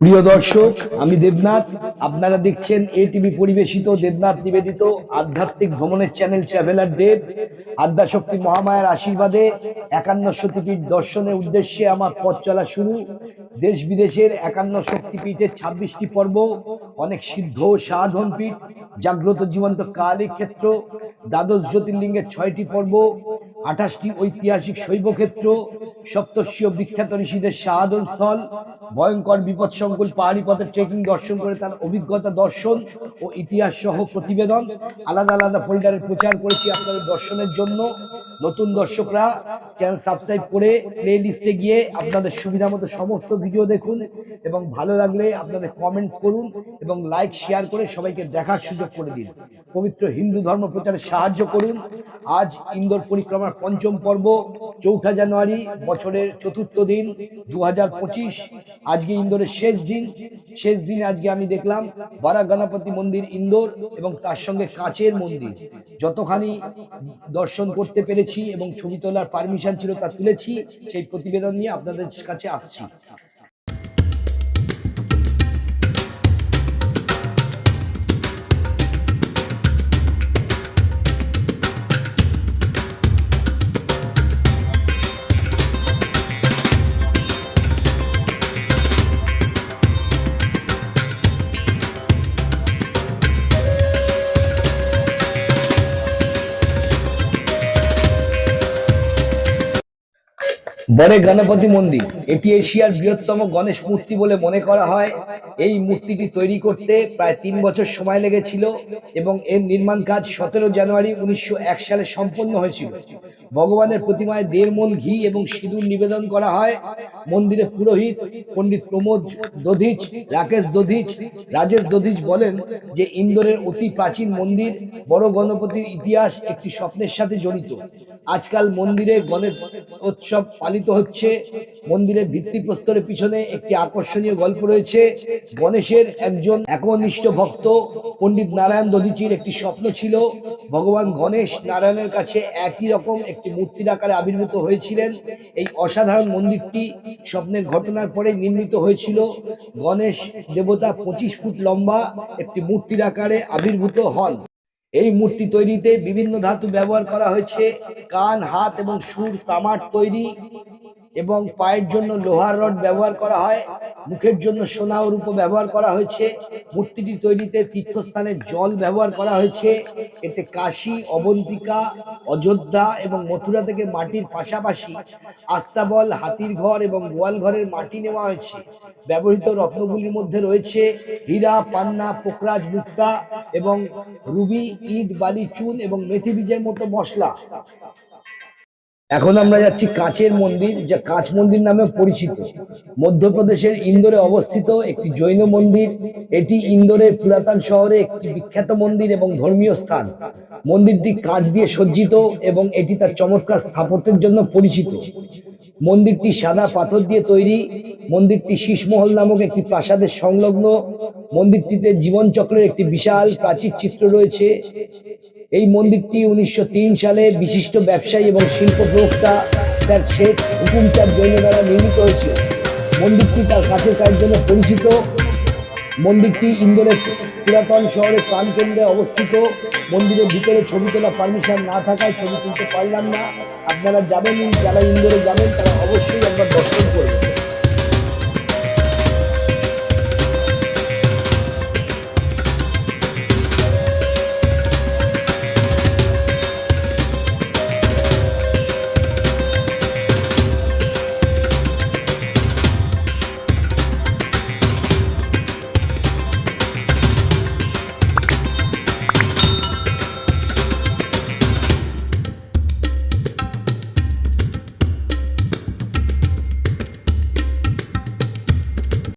প্রিয় দর্শক, আমি দেবনাথ। আপনারা দেখছেন এ টিভি পরিবেশিত দেবনাথ নিবেদিত আধ্যাত্মিক ভ্রমণের চ্যানেল ট্রাভেলার দেব। আদ্যাশক্তি মহামায়ার আশীর্বাদে একান্ন শক্তিপীঠ দর্শনের উদ্দেশ্যে আমার পথ চলা শুরু। দেশ বিদেশের একান্ন শক্তিপীঠের ছাব্বিশটি পর্ব, অনেক সিদ্ধ সাধন পীঠ জাগ্রত জীবন্ত কালী ক্ষেত্র দ্বাদশ জ্যোতির্লিঙ্গের ছয়টি পর্ব আঠাশটি ঐতিহাসিক শৈবক্ষেত্র সপ্তর্ষীয় বিখ্যাত ঋষিদের সাহাদন স্থল, ভয়ঙ্কর বিপদ সংকুল পাহাড়ি পথে ট্রেকিং দর্শন করে তার অভিজ্ঞতা দর্শন ও ইতিহাস সহ প্রতিবেদন। আলাদা আলাদা ফোল্ডারে প্রচার করেছি আপনাদের দর্শনের জন্য। নতুন দর্শকরা চ্যানেল সাবস্ক্রাইব করে প্লে লিস্টে গিয়ে আপনাদের সুবিধা মতো সমস্ত ভিডিও দেখুন এবং ভালো লাগলে আপনাদের কমেন্টস করুন এবং লাইক শেয়ার করে সবাইকে দেখার সুযোগ করে দিন। পবিত্র হিন্দু ধর্ম প্রচারে সাহায্য করুন। আজ ইন্দোর পরিক্রমার পঞ্চম পর্ব, চৌঠা জানুয়ারি, বছরের চতুর্থ দিন দু আজকে ইন্দোরের শেষ দিন। শেষ দিন আজকে আমি দেখলাম বারা গণপতি মন্দির ইন্দোর এবং তার সঙ্গে কাছের মন্দির। যতখানি দর্শন করতে পেরেছি এবং ছবি তোলার পারমিশন ছিল তা তুলেছি, সেই প্রতিবেদন নিয়ে আপনাদের কাছে আসছি। বড়ে গণপতি মন্দির। এটি এশিয়ার বৃহত্তম গণেশ মূর্তি বলে মনে করা হয়। এই মূর্তিটি তৈরি করতে প্রায় তিন বছর সময় লেগেছিল এবং এর নির্মাণ কাজ সতেরো জানুয়ারি উনিশশো এক সালে সম্পন্ন হয়েছিল। ভগবানের প্রতিমায় দেড় মন ঘি এবং সিঁদুর নিবেদন করা হয়। মন্দিরে পুরোহিত পণ্ডিত প্রমোদ দধিচ, রাকেশ দধিচ, রাজেশ দধিচ বলেন যে ইন্দোরের অতি প্রাচীন মন্দির, বড় গণপতির ইতিহাস একটি স্বপ্নের সাথে জড়িত। আজকাল মন্দিরে গণেশ উৎসব পালিত হচ্ছে। মন্দিরের ভিত্তিপ্রস্তরের পিছনে একটি আকর্ষণীয় গল্প রয়েছে। গণেশের একজন একনিষ্ঠ ভক্ত, পণ্ডিত নারায়ণ দধিচির একটি স্বপ্ন ছিল। ভগবান গণেশ নারায়ণের কাছে একই রকম একটি মূর্তির আকারে আবির্ভূত হয়েছিলেন। এই অসাধারণ মন্দিরটি স্বপ্নের ঘটনার পরে নির্মিত হয়েছিল। গণেশ দেবতা পঁচিশ ফুট লম্বা একটি মূর্তির আকারে আবির্ভূত হন। এই মূর্তি তৈরিতে বিভিন্ন ধাতু ব্যবহার করা হয়েছে। কান হাত এবং সুর তামার তৈরি। এবং পায়ের জন্য লোহার রড ব্যবহার করা হয়, মুখের জন্য সোনা ও রূপো ব্যবহার করা হয়েছে মূর্তিটি তৈরিতে তীর্থস্থানে জল ব্যবহার করা হয়েছে, এতে কাশী, অবন্তিকা, অযোধ্যা এবং মথুরা থেকে মাটির পাশাপাশি আস্তাবল হাতির ঘর এবং গোয়াল ঘরের মাটি নেওয়া হয়েছে। ব্যবহৃত রত্নগুলির মধ্যে রয়েছে হীরা, পান্না পোকরাজ মুক্তা এবং রুবি, ইট, বালি, চুন এবং মেথি বীজের মতো মশলা। এখন আমরা যাচ্ছি কাঁচের মন্দির, যা কাঁচ মন্দির নামে পরিচিত। মধ্যপ্রদেশের ইন্দোরে অবস্থিত একটি জৈন মন্দির। এটি ইন্দোরের পুরাতন শহরে একটি বিখ্যাত মন্দির এবং ধর্মীয় স্থান। মন্দিরটি কাঁচ দিয়ে সজ্জিত এবং এটি তার চমৎকার স্থাপত্যের জন্য পরিচিত। মন্দিরটি সাদা পাথর দিয়ে তৈরি। মন্দিরটি শীষমহল নামক একটি প্রাসাদের সংলগ্ন। মন্দিরটিতে জীবনচক্রের একটি বিশাল প্রাচীর চিত্র রয়েছে। মন্দিরটি উনিশশো তিন সালে বিশিষ্ট ব্যবসায়ী এবং শিল্প প্রবক্তা স্যার শেখ হুকুমচাঁদ জৈন দ্বারা নির্মিত হয়েছিল। মন্দিরটি তার কাছে কাজের জন্য পরিচিত। মন্দিরটি ইন্দোরের পুরাতন শহরের প্রাণকেন্দ্রে অবস্থিত। মন্দিরের ভিতরে ছবি তোলা পারমিশন না থাকায় ছবি তুলতে পারলাম না। আপনারা যাবেন, যারা ইন্দোরে যাবেন, তারা অবশ্যই একবার দর্শন করবেন।